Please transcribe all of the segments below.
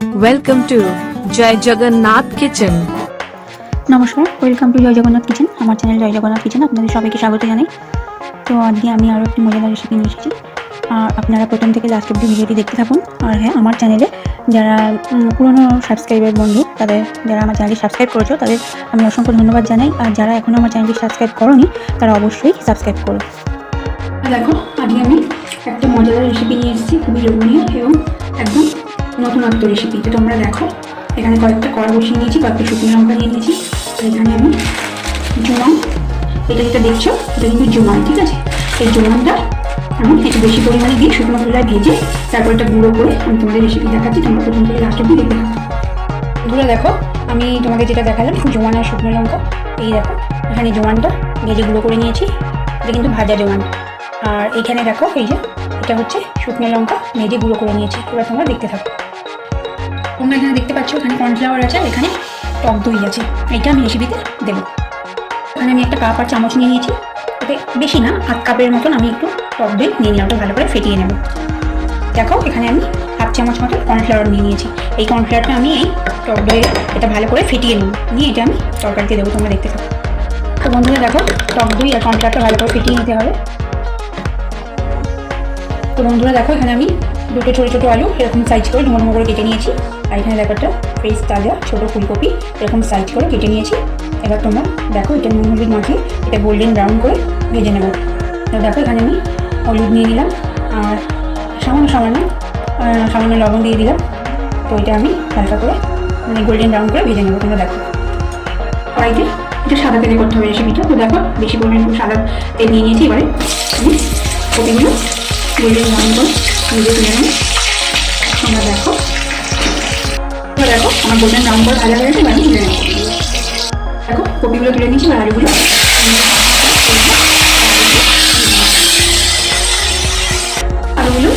Welcome to Joy Jagannath kitchen নমস্কার welcome to Joy Jagannath kitchen আমার channel Joy Jagannath kitchen আপনাদের সবাইকে স্বাগত জানাই। তো আজকে আমি আরও একটি মজাদার রেসিপি নিয়ে এসেছি। আর আপনারা প্রথম থেকে লাস্ট অব্দি ভিডিওটি দেখতে থাকুন। আর হ্যাঁ আমার চ্যানেলে যারা পুরনো সাবস্ক্রাইবার বন্ধু, তাদের, যারা আমার চ্যানেলটি সাবস্ক্রাইব করেছ, তাদের আমি অসংখ্য ধন্যবাদ জানাই। আর যারা এখনও আমার চ্যানেলটি সাবস্ক্রাইব করোনি, তারা অবশ্যই সাবস্ক্রাইব করো। দেখো, আজকে আমি একটা মজাদার রেসিপি নিয়ে এসেছি, খুবই লোভনীয় এবং একদম নতুনত্ব রেসিপি তো তোমরা দেখো। এখানে কয়েকটা কড়া বসিয়ে নিয়েছি, কয়েকটা শুকনো লঙ্কা নিয়ে নিয়েছি এখানে আমি জুমাম। এটা যেটা দেখছ? এটা কিন্তু জুমাম, ঠিক আছে? এই জুমামটা আমি একটু বেশি পরিমাণে দিয়ে শুকনো খোলায় ভেজে তারপর এটা গুঁড়ো করে আমি তোমাদের রেসিপি দেখাচ্ছি। তোমরা প্রথম থেকে লাস্ট অব্দি থাকো। বন্ধুরা দেখো, আমি তোমাকে যেটা দেখালাম, জোয়ান আর শুকনো লঙ্কা। এই দেখো, এখানে জোয়ানটা ভেজে গুঁড়ো করে নিয়েছি। এটা কিন্তু ভাজা জোয়ান। আর এখানে দেখো, এই যে, এটা হচ্ছে শুকনো লঙ্কা, ভেজে গুঁড়ো করে নিয়েছি। এবার তোমরা দেখতে থাকো। তোমরা এখানে দেখতে পাচ্ছ, এখানে কর্নফ্লাওয়ার আছে আর এখানে টক দই আছে। এটা আমি রেসিপিতে দেবো। এখানে আমি একটা কাপ আর চামচ নিয়ে নিয়েছি। ওকে বেশি না হাফ কাপের মতন আমি একটু টক দই নিয়ে নিলাম ভালো করে ফেটিয়ে নেব। দেখো, এখানে আমি হাফ চামচ মতো কর্নফ্লাওয়ার নিয়ে নিয়েছি। এই কর্নফ্লাওয়ারটা আমি এই টক দই এটা ভালো করে ফেটিয়ে নেব। নিয়ে এটা আমি তরকারিতে দেবো, তোমরা দেখতে থাকো। তো বন্ধুরা, দেখো, টক দই আর কর্নফ্লাওয়ারটা ভালো করে ফেটিয়ে নিতে হবে। তো বন্ধুরা, দেখো, এখানে আমি দুটো ছোটো ছোটো আলু, এরকম সাইজ করে ডুমো করে কেটে নিয়েছি। আর এখানে দেখো একটা ফ্রেশ তাজা ছোটো ফুলকপি, এরকম সাইজ করে কেটে নিয়েছি। এবার তোমরা দেখো এটা নুন, হলুদ মাখিয়ে এটা গোল্ডেন ব্রাউন করে ভেজে নেব। তো দেখো এখানে আমি হলুদ নিয়ে নিলাম আর সামান্য সামান্য সামান্য লবণ দিয়ে দিলাম। তো এটা আমি হালকা করে মানে গোল্ডেন ব্রাউন করে ভেজে নেব, তোমরা দেখো। কড়াইতে এটা সাদা তেলে করতে হবে রেসিপিটা। তো দেখো, বেশি পরিমাণে একটু সাদা তেল নিয়ে নিয়েছি। এবারে আমি কপিগুলো গোল্ডেন ব্রাউন করে ভেজে তুলে নেব। তোমরা দেখো। দেখো, আমার গোল্ডেন ব্রাউন করে ভাজা হয়ে গেছে আমি তুলে নেব দেখো, কপিগুলো তুলে নিয়েছি এবার আলুগুলো আলুগুলো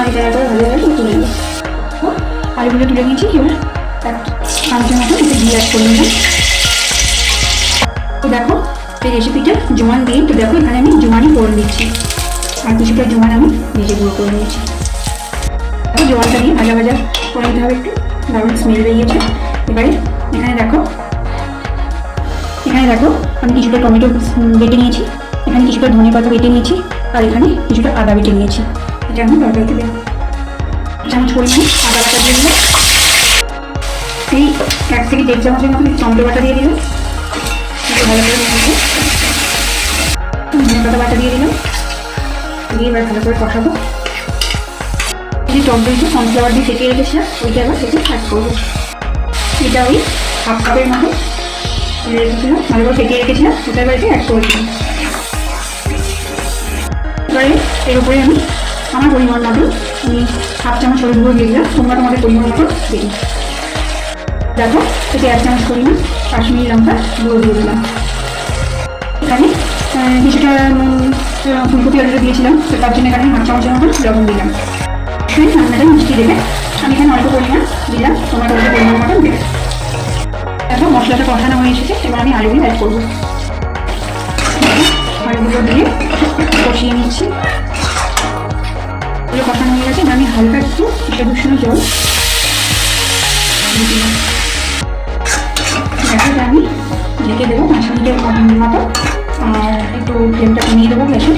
আমি দেওয়া করে ভালো ভাবে তুলে নেব আলুগুলো তুলে নিয়েছি এবার এক মতো একটু ঘি অ্যাড করে নিলাম। তো দেখো, এই রেসিপিটা জোয়ান দিয়ে, তো দেখো, এখানে আমি জোয়ানই করে দিচ্ছি আর কিছুটা জোয়ান আমি নিজে গুঁড়ো করে নিয়েছি। জোয়ানটা দিয়ে ভাজা ভাজা করে নিতে হবে একটু। দারুণ স্মেল বেরিয়েছে। এবারে এখানে দেখো এখানে দেখো, আমি কিছুটা টমেটো বেটে নিয়েছি। এখানে কিছুটা ধনে পাতা বেটে নিয়েছি, আর এখানে কিছুটা আদা বেটে নিয়েছি। এটা আমি তরকারিতে দেবো। চামচ পরিমাণ আদা বাটা দিয়ে দিলাম। এই এক থেকে দেড় চামচের মতো টমেটো বাটা দিয়ে দিলাম। ভালো করে নিয়ে ধনে পাতা বাটা দিয়ে দিলাম। দিয়ে এবার ভালো করে কষাবো। যে টক দইটা কর্নফ্লাওয়ার দিয়ে ফেটিয়ে রেখেছিলাম ওইটা আবার সেটা অ্যাড করব। এটা ওই হাফ কাপের মতো। রেখেছিলাম ভালো করে ফেটিয়ে রেখেছিলাম, ওটা এবার অ্যাড করে দিলাম। এবারে এর উপরে আমি আমার পরিমাণ মতো আমি হাফ চামচ হলুদ গুঁড়ো দিয়ে দিলাম, তোমরা তোমাদের পরিমাণ মতো দিই দেখো, এতে এক চামচ পরিমাণ কাশ্মীরি লঙ্কা গুঁড়ো দিয়ে দিলাম। এখানে কিছুটা ফুলকপি আলুটা দিয়েছিলাম, তো তার জন্য এখানে হাফ চামচের মতো লবণ দিলাম। সেই রান্নাটা মিষ্টি দেবে। আমি এখানে অল্প পরিমাণ দিলাম। তোমার অল্প পরিমাণ মতো দেবে দেখো, মশলাটা কষানো হয়ে এসেছে। এবার আমি আলুগুলো অ্যাড করব। আলুগুলো দিয়ে কষিয়ে নিচ্ছি। এগুলো কষানো হয়ে গেছে। আমি হালকা একটু সেদ্ধ উষ্ণ জল দিয়ে দিলাম। দেখো এটা আমি ঢেকে দেবো পাঁচ মিনিটের মতো আর একটু ফ্লেমটা কমিয়ে দেবো গ্যাসে।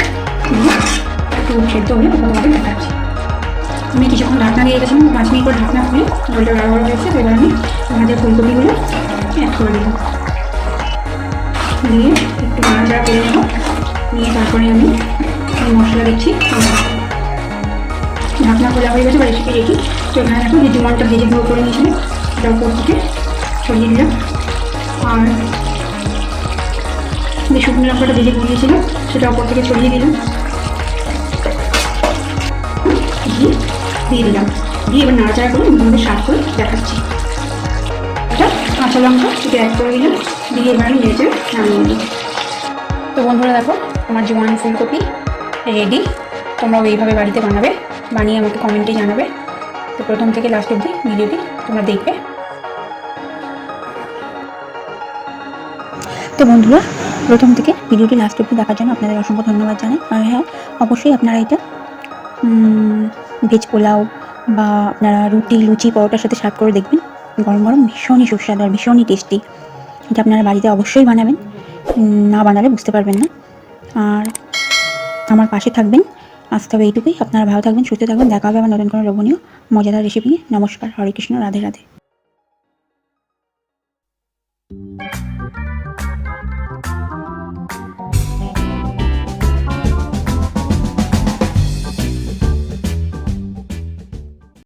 একটু সেদ্ধ হলে তোমাদের দেখাচ্ছি। আমি কিছুক্ষণ ঢাকনা দিয়ে রেখেছিলাম পাঁচ মিনিট করে ঢাকনা খুলে জলটা গাঢ় হয়ে গেছে এবার আমি ভাজা ফুলকপিগুলো অ্যাড করে দিলাম দিয়ে একটু নাড়াচাড়া করে নেব। নিয়ে তারপরে আমি মশলা দিচ্ছি ঢাকনা খোলা হয়ে গেছে বা রেসিপি রেখি তো এখানে দেখো যে জুমানটা ভেজে গুঁড়ো করে নিয়েছিলাম সেটা উপর থেকে ছড়িয়ে দিলাম। আর যে শুকনো লঙ্কাটা ভেজে গুঁড়িয়েছিল সেটা উপর থেকে ছড়িয়ে দিলাম। দিয়ে দিলাম। দিয়ে এবার নাড়াচাড়া করে তোমাদের স্বাদ করে দেখাচ্ছি। এটা কাঁচা লঙ্কা এটা অ্যাড করে দিলাম দিয়ে এবার নেড়ে নামিয়ে দিই তো বন্ধুরা দেখো, আমার জোয়ান ফুলকপি রেডি তোমরাও এইভাবে বাড়িতে বানাবে, বানিয়ে আমাকে কমেন্টে জানাবে। তো প্রথম থেকে লাস্ট অবধি ভিডিওটি তোমরা দেখবে। তো বন্ধুরা, প্রথম থেকে ভিডিওটি লাস্ট অবধি দেখার জন্য আপনাদের অসংখ্য ধন্যবাদ জানাই। আর হ্যাঁ অবশ্যই আপনারা এটা ভেজ পোলাও বা আপনারা রুটি, লুচি, পরোটার সাথে সার্ভ করে দেখবেন। গরম গরম ভীষণই সুস্বাদু আর ভীষণই টেস্টি এটা আপনারা বাড়িতে অবশ্যই বানাবেন। না বানালে বুঝতে পারবেন না। আর আমার পাশে থাকবেন। আজ হবে এইটুকুই। আপনারা ভালো থাকবেন, সুস্থ থাকবেন। দেখা হবে আমার নতুন কোনো লোভনীয়, মজাদার রেসিপি নিয়ে। নমস্কার। হরে কৃষ্ণ। রাধে রাধে।